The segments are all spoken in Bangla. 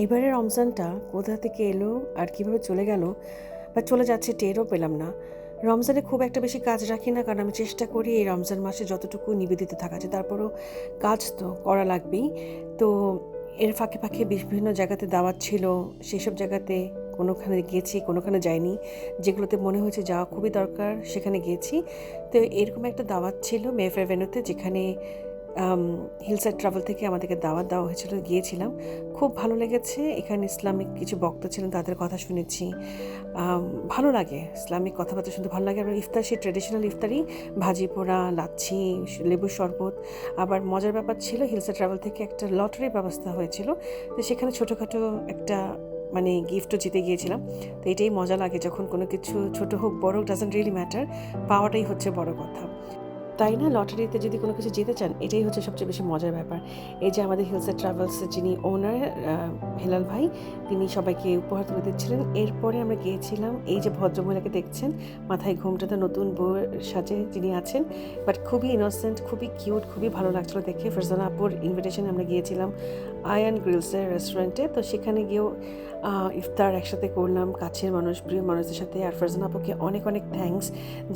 এবারে রমজানটা কোথা থেকে এলো আর কীভাবে চলে গেল বা চলে যাচ্ছে টেরও পেলাম না। রমজানে খুব একটা বেশি কাজ রাখি না, কারণ আমি চেষ্টা করি এই রমজান মাসে যতটুকু নিবেদিত থাকা যায়। তারপরও কাজ তো করা লাগবেই। তো এর ফাঁকে ফাঁকে বিভিন্ন জায়গাতে দাওয়াত ছিল, সেসব জায়গাতে কোনোখানে গিয়েছি কোনোখানে যাইনি। যেগুলোতে মনে হয়েছে যাওয়া খুবই দরকার, সেখানে গিয়েছি তো এরকম একটা দাওয়াত ছিল মেফেয়ার ভেনুতে যেখানে হিলসাইড ট্রাভেল থেকে আমাদেরকে দাওয়াত দেওয়া হয়েছিল, গিয়েছিলাম। খুব ভালো লেগেছে। এখানে ইসলামিক কিছু বক্তা ছিলেন, তাদের কথা শুনেছি। ভালো লাগে ইসলামিক কথাবার্তা শুনতে, ভালো লাগে। আবার ইফতার, সেই ট্রেডিশনাল ইফতারই, ভাজি পোড়া, লাচ্ছি, লেবুর শরবত। আবার মজার ব্যাপার ছিল হিলসা ট্রাভেল থেকে একটা লটারির ব্যবস্থা হয়েছিল। তো সেখানে ছোটোখাটো একটা মানে গিফটও জিতে গিয়েছিলাম। তো এটাই মজা লাগে, যখন কোনো কিছু ছোট হোক, বড় ডাজেন্ট রিয়েলি ম্যাটার পাওয়াটাই হচ্ছে বড় কথা। তাই না? লটারিতে যদি কোনো কিছু জিতে চান, এটাই হচ্ছে সবচেয়ে বেশি মজার ব্যাপার। এই যে আমাদের হিলসের ট্রাভেলসের যিনি ওনার হেলাল ভাই, তিনি সবাইকে উপহার তুলে দিচ্ছিলেন। এরপরে আমরা গিয়েছিলাম, এই যে ভদ্রমহিলাকে দেখছেন, মাথায় ঘুমটাতে নতুন বউয়ের সাজে যিনি আছেন বাট খুবই ইনোসেন্ট খুবই কিউট খুবই ভালো লাগছিল দেখে। ফারজানা আপুর ইনভিটেশনে আমরা গিয়েছিলাম আয়ান গ্রিলসের রেস্টুরেন্টে তো সেখানে গিয়েও ইফতার একসাথে করলাম, কাছের মানুষ, প্রিয় মানুষদের সাথে। আর ফারজানা আপুকে অনেক অনেক থ্যাঙ্কস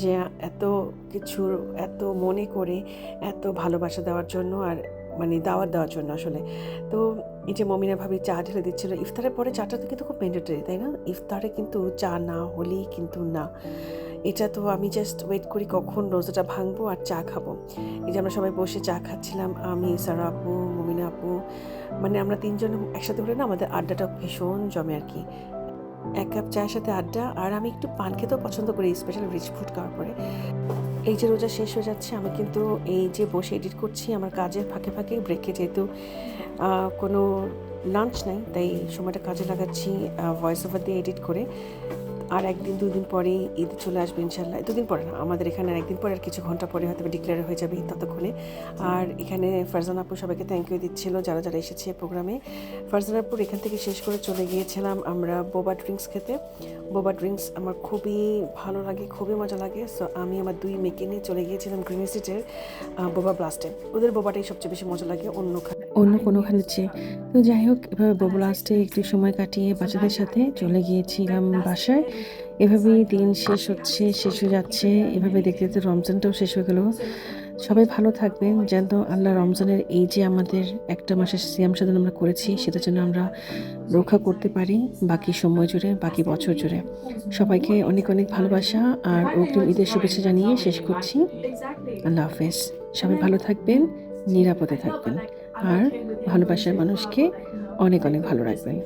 যে এত কিছুর, এত মনে করে এত ভালোবাসা দেওয়ার জন্য আর মানে দাওয়াত দেওয়ার জন্য আসলে। তো এই যে মমিনা ভাবি চা ঢেলে দিচ্ছিল, ইফতারের পরে চাটা তো কিন্তু খুব ম্যান্ডেটরি তাই না? ইফতারে কিন্তু চা না হলেই কিন্তু না। এটা তো আমি জাস্ট ওয়েট করি কখন রোজাটা ভাঙবো আর চা খাব। এই যে আমরা সবাই বসে চা খাচ্ছিলাম, আমি, সারা আপু, মমিনা আপু মানে আমরা তিনজন একসাথে হলে না আমাদের আড্ডাটা ভীষণ জমে আর কি। এক কাপ চায়ের সাথে আড্ডা, আর আমি একটু পান খেতেও পছন্দ করি স্পেশাল রিচ ফুড খাওয়ার পরে। এই যে রোজা শেষ হয়ে যাচ্ছে, আমি কিন্তু এই যে বসে এডিট করছি, আমার কাজের ফাঁকে ফাঁকে ব্রেকে যেহেতু কোনো লাঞ্চ নাই, তাই সময়টা কাজে লাগাচ্ছি ভয়েস ওভার দিয়ে এডিট করে। আর একদিন, দুদিন পরে ঈদ চলে আসবে ইনশাল্লাহ দুদিন পরে না, আমাদের এখানে আর একদিন পরে আর কিছু ঘণ্টা পরে হয়তো ডিক্লেয়ার হয়ে যাবে ততক্ষণে। আর এখানে ফারজান আপু সবাইকে থ্যাংক ইউ দিচ্ছিল, যারা যারা এসেছে প্রোগ্রামে ফারজান আপুর এখান থেকে শেষ করে চলে গিয়েছিলাম আমরা বোবা ড্রিঙ্কস খেতে। বোবা ড্রিঙ্কস আমার খুবই ভালো লাগে, খুবই মজা লাগে। সো আমি আমার দুই মেয়েকে নিয়ে চলে গিয়েছিলাম গ্রিন সিটের বোবা ব্লাস্টে ওদের বোবাটাই সবচেয়ে বেশি মজা লাগে, অন্য অন্য কোনোখানে চেয়ে তো যাই হোক, এভাবে বোবা ব্লাস্টে একটু সময় কাটিয়ে বাচ্চাদের সাথে চলে গিয়েছিলাম বাসায়। এভাবেই দিন শেষ হচ্ছে, শেষ হয়ে যাচ্ছে। এভাবে দেখতে দেখতে রমজানটাও শেষ হয়ে গেল। সবাই ভালো থাকবেন, যেন আল্লাহ রমজানের এই যে আমাদের একটা মাসের সিয়াম সাধন আমরা করেছি সেটার জন্য আমরা রক্ষা করতে পারি বাকি সময় জুড়ে, বাকি বছর জুড়ে। সবাইকে অনেক অনেক ভালোবাসা আর অগ্রিম ঈদের শুভেচ্ছা জানিয়ে শেষ করছি। আল্লাহ হাফেজ। সবাই ভালো থাকবেন, নিরাপদে থাকবেন। আর ভালোবাসার মানুষকে অনেক অনেক ভালো রাখবেন।